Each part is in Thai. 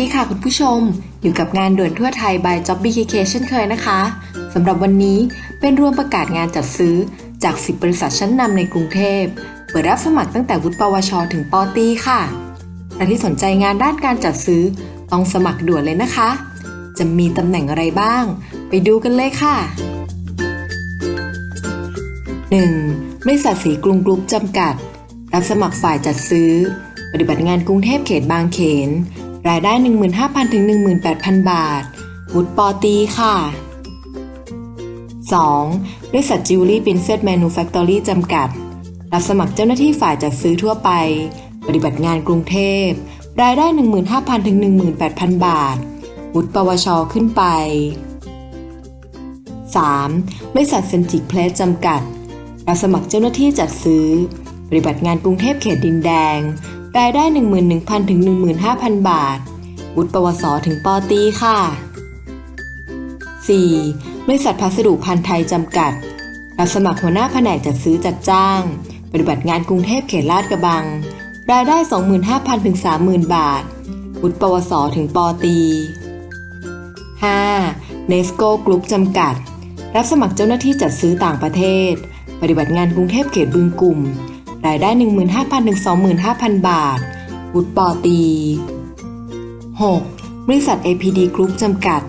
ดีค่ะคุณผู้ชม อยู่กับงานด่วนทั่วไทย by Job BKK เช่นเคยนะคะสำหรับวันนี้เป็นรวมประกาศงานจัดซื้อจาก 10 บริษัทชั้นนำในกรุงเทพ เปิดรับสมัครตั้งแต่วุฒิปวช ถึงปอตีค่ะใครที่สนใจงานด้านการจัดซื้อต้องสมัครด่วนเลยนะคะ จะมีตำแหน่งอะไรบ้าง ไปดูกันเลยค่ะ 1. บริษัทสีกรุงกรุ๊ปจำกัด รับสมัครฝ่ายจัดซื้อ ปฏิบัติงานกรุงเทพเขตบางเขน รายได้ 15,000 ถึง 18,000 บาท วุฒิปอตีค่ะ 2. บริษัทจิวเวลรี่ปรินเซสแมนูแฟคทอรี่จำกัด รับสมัครเจ้าหน้าที่ฝ่ายจัดซื้อทั่วไป ปฏิบัติงานกรุงเทพ รายได้ 15,000 ถึง 18,000 บาท วุฒิปวช ขึ้นไป 3. บริษัทเซนจิกเพลสจำกัด รับสมัครเจ้าหน้าที่จัดซื้อ ปฏิบัติงานกรุงเทพเขตดินแดง รายได้ 11,000 ถึง 15,000 บาท วุฒิปวสถึงปตีค่ะ 4. บริษัทพัสดุพันธ์ไทยจำกัด รับสมัครหัวหน้าแผนกจัดซื้อจัดจ้าง ปฏิบัติงานกรุงเทพเขตลาดกระบัง รายได้ 25,000 ถึง 30,000 บาท วุฒิปวสถึงปตี 5. เนสโกกรุ๊ปจำกัด รับสมัครเจ้าหน้าที่จัดซื้อต่างประเทศ ปฏิบัติงานกรุงเทพเขตบึงกลุ่ม รายได้ 15,000ถึง25,000 บาท วุฒิปอตี 6. บริษัท APD Group จำกัด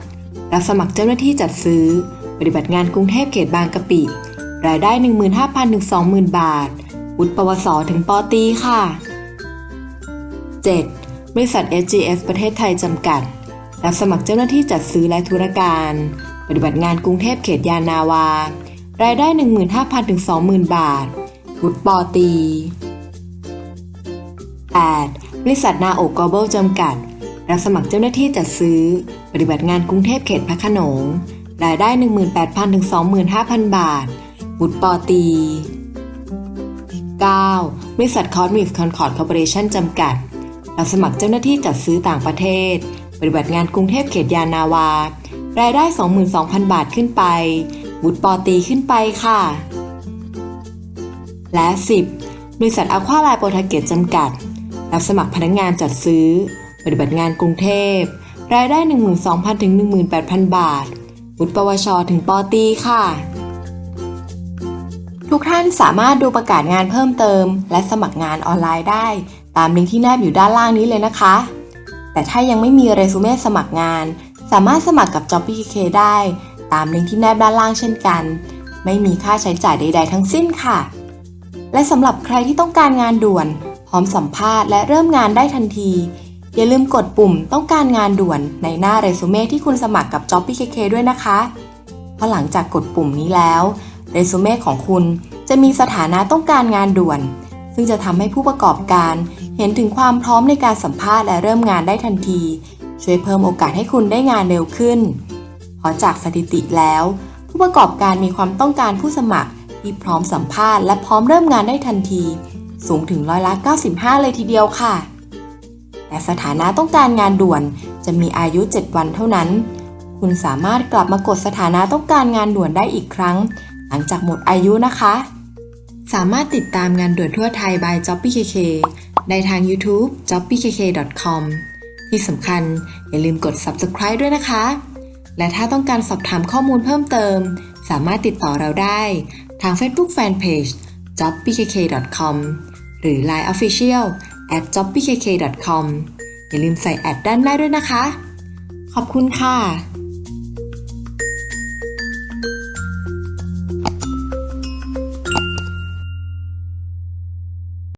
รับสมัครเจ้าหน้าที่จัดซื้อ ปฏิบัติงานกรุงเทพเขตบางกะปิ รายได้ 15,000ถึง20,000 บาท วุฒิปวสถึงปอตีค่ะ 7. บริษัท SGS ประเทศไทยจำกัด รับสมัครเจ้าหน้าที่จัดซื้อและธุรการ ปฏิบัติงานกรุงเทพเขตยานนาวา รายได้ 15,000ถึง20,000 บาท วุฒิปอตี 8. บริษัทนาโอกกเบิลจำกัด รับสมัครเจ้าหน้าที่จัดซื้อ ปฏิบัติงานกรุงเทพเขตพระขนง รายได้ 18,000ถึง25,000 บาท วุฒิปอตี 9. บริษัทคอร์ดมิสคอนคอร์ดคอร์ปอเรชั่นจำกัด รับสมัครเจ้าหน้าที่จัดซื้อต่างประเทศ ปฏิบัติงานกรุงเทพเขตยานนาวา รายได้ 22,000 บาทขึ้นไป วุฒิปอตีขึ้นไปค่ะ และ 10 บริษัทอควาไลโปรทาเกตจำกัด รับสมัครพนักงงานจัดซื้อ ปฏิบัติงานกรุงเทพ รายได้ 12,000 ถึง 18,000 บาท วุฒิปวช ถึงปอตีค่ะ ทุกท่านสามารถดูประกาศงานเพิ่มเติม และสมัครงานออนไลน์ได้ ตามลิงก์ที่แนบอยู่ด้านล่างนี้เลยนะคะ แต่ถ้ายังไม่มีเรซูเม่สมัครงาน สามารถสมัครกับ JobPK ได้ ตามลิงก์ที่แนบด้านล่างเช่นกัน ไม่มีค่าใช้จ่ายใด ๆ ทั้งสิ้นค่ะ และสำหรับใครที่ต้องการงานด่วน พร้อมสัมภาษณ์และเริ่มงานได้ทันที อย่าลืมกดปุ่มต้องการงานด่วนในหน้าเรซูเม่ที่คุณสมัครกับ Job PKK ด้วยนะคะ เพราะหลังจากกดปุ่มนี้แล้วเรซูเม่ของคุณจะมีสถานะต้องการงานด่วน ซึ่งจะทำให้ผู้ประกอบการเห็นถึงความพร้อมในการสัมภาษณ์และเริ่มงานได้ทันที ช่วยเพิ่มโอกาสให้คุณได้งานเร็วขึ้น เพราะจากสถิติแล้ว ผู้ประกอบการมีความต้องการผู้สมัคร ที่พร้อมสัมภาษณ์และพร้อมเริ่มงานได้ทันที สูงถึงร้อยละ 95 เลยทีเดียวค่ะ แต่สถานะต้องการงานด่วนจะมีอายุ 7 วันเท่านั้น คุณสามารถกลับมากดสถานะต้องการงานด่วนได้อีกครั้ง หลังจากหมดอายุนะคะ สามารถติดตามงานด่วนทั่วไทย by j o b p k k ในทาง YouTube jobpkk.com ที่สำคัญอย่าลืมกด subscribe ด้วยนะคะ และถ้าต้องการสอบถามข้อมูลเพิ่มเติม สามารถติดต่อเราได้ทาง Facebook Fanpage jobpkk.com หรือ Line Official at jobpkk.com อย่าลืมใส่แอดด้านหน้าด้วยนะคะ ขอบคุณค่ะ